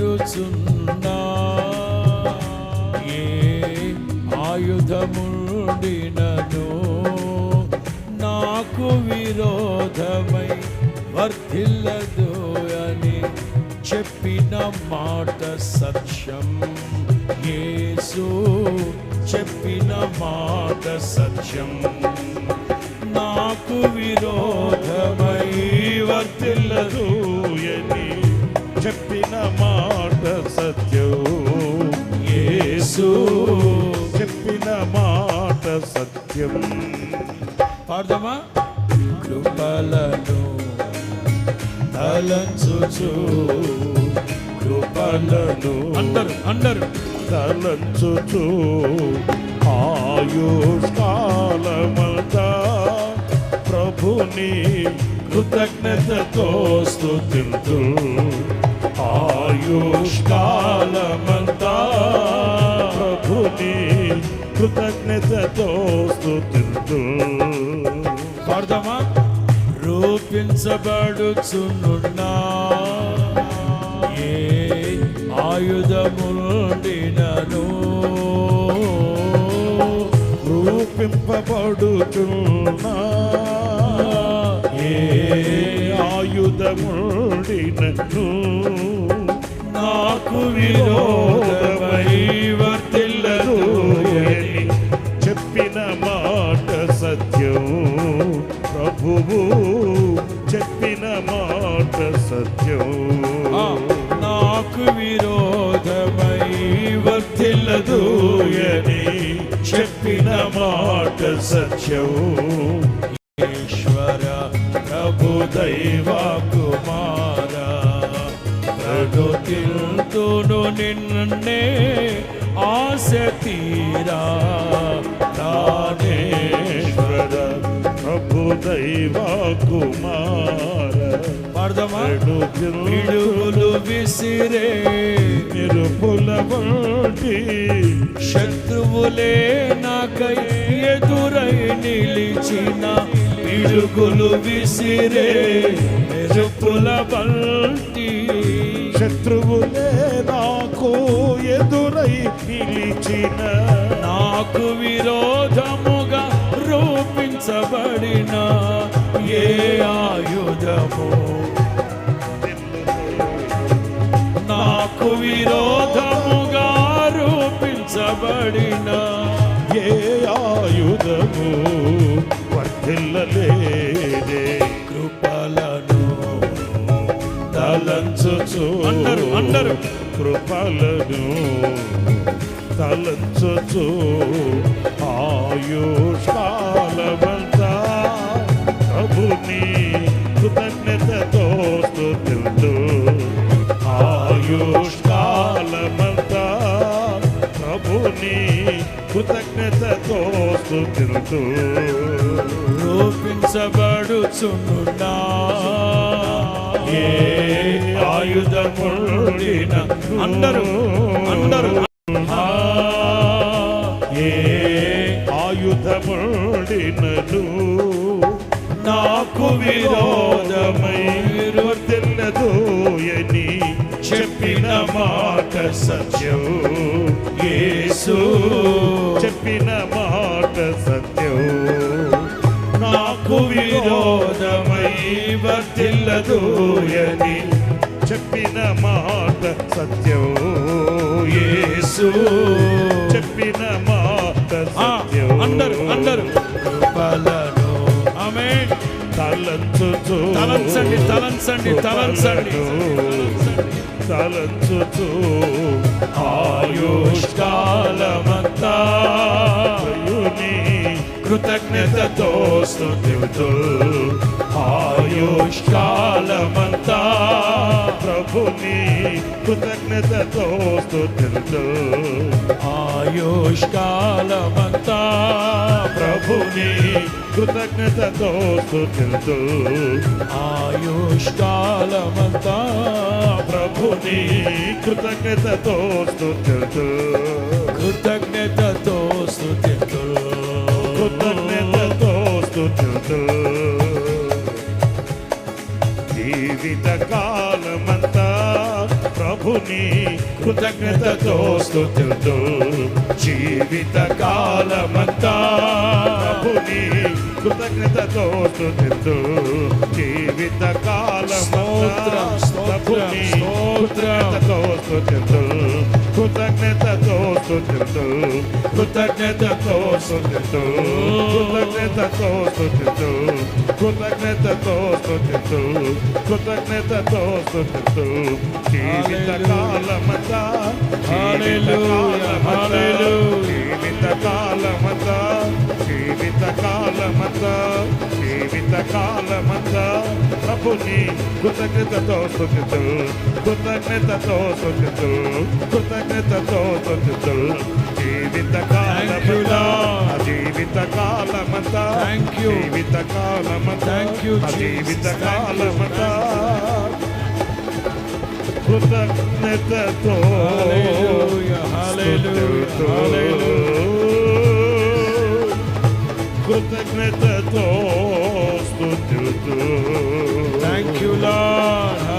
వర్ధిల్లదోయని ఏ ఆయుధముడినను నాకు విరోధమై వర్ధిల్లదు అని చెప్పిన మాట సత్యం. యేసు చెప్పిన మాట సత్యం. నాకు విరోధమై వర్తిల్లదు సత్యం. పాడదామా? కృపలను తలంచుచు కృపలను అందరు అందరు. తలంచుచు ఆయుష్కాలమంతా ప్రభుని కృతజ్ఞతతో స్తుతింతు. ఆయుష్కాలమంతా ప్రభుని కృతజ్ఞతతో స్తుతింతు. పాడదామా? రూపించబడుచునున్నా. ఏ ఆయుధముండినను. రూపింపబడుచున్నా. ఏ ఆయుధముడినను. నాకు విరోధమై విరోధమై వర్తిల్లదు అని చెప్పిన మాట సత్యం ఈశ్వర ప్రభు దైవా కుమార ప్రగతిల్తును నిన్నే ఆశ తీరా. ప్రాణేశ్వర ప్రభు దైవా కుమార. పిడుగులు విసిరే నిరుపుల వంటి శత్రువులే నాకై ఎదురై నిలిచిన పిడుగులు విసిరే మెరుపుల బంటి శత్రువులే నాకు ఎదురై నిలిచిన నాకు విరోధముగా విరోధముగా రూపించబడిన ఏ ఆయుధము వర్ధిల్లలేదే కృపలను తలంచుచు అందరు, అందరు. కృపలను తలంచుచు ఆయుష్కాలమంతా కృతజ్ఞతతో స్తుతిల్తు రూపించబడుచునున్నా. ఏ ఆయుధముడిన అందరూ అందరూ. ఏ ఆయుధముడినను నాకు విరో మాట సత్యం యేసు. చెప్పిన మాట సత్యం నాకు విరోధమై వర్తిల్లదు అని చెప్పిన మాట సత్యం యేసు. చెప్పిన మాట సత్యం అందరు అందరు. కృపలను ఆమేన్. తలంచుచు తలంచండి తలంచండి తలంచండి. తలంచుచు ఆయుష్కాలమంతా కృతజ్ఞతతో స్తుతితో ఆయుష్కాలమంతా ప్రభుని కృతజ్ఞతతో స్తుతితో ఆయుష్కాలమంతా ప్రభుని కృతజ్ఞతతో స్తుతితో ఆ ప్రభుని కృతజ్ఞతతో స్తుతితో కృతజ్ఞతతో స్తుతితో కృతజ్ఞతతో స్తుతితో జీవిత ప్రభు ప్రభుని కృతజ్ఞతతో స్తుతుతూ జీవిత కాలమంతా ప్రభుని కృతజ్ఞతతో స్తుతిస్తూ జీవిత కాలమంతా ప్రభుని స్తోత్రం. కృతజ్ఞతతో స్తుతిస్తూ కృతజ్ఞతతో స్తుతిస్తూ కృతజ్ఞతతో స్తుతిస్తూ కృతజ్ఞతతో స్తుతిస్తూ కృతజ్ఞతతో స్తుతిస్తూ జీవిత కాలమంతా జీవిత కాలమంతా జీవిత కాలమంతా జీవిత కాలమంతా జీవిత కాలమంతా. ప్రభుని కృతజ్ఞతతో స్తుతిస్తూ కృతజ్ఞతతో స్తుతిస్తూ కృతజ్ఞతతో స్తుతిస్తూ జీవిత Lord. జీవిత కాలమంతా. జీవిత కాలమంతా. జీవిత. కాలమంతా కృతజ్ఞతతో కృతజ్ఞతతో స్తుతిస్తూ Thank you, Lord.